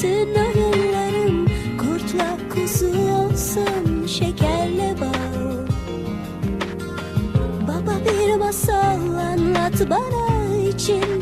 bütün oyunlarım Kurtla kuzu olsun şekerle bal. Baba bir masal anlat bana içinde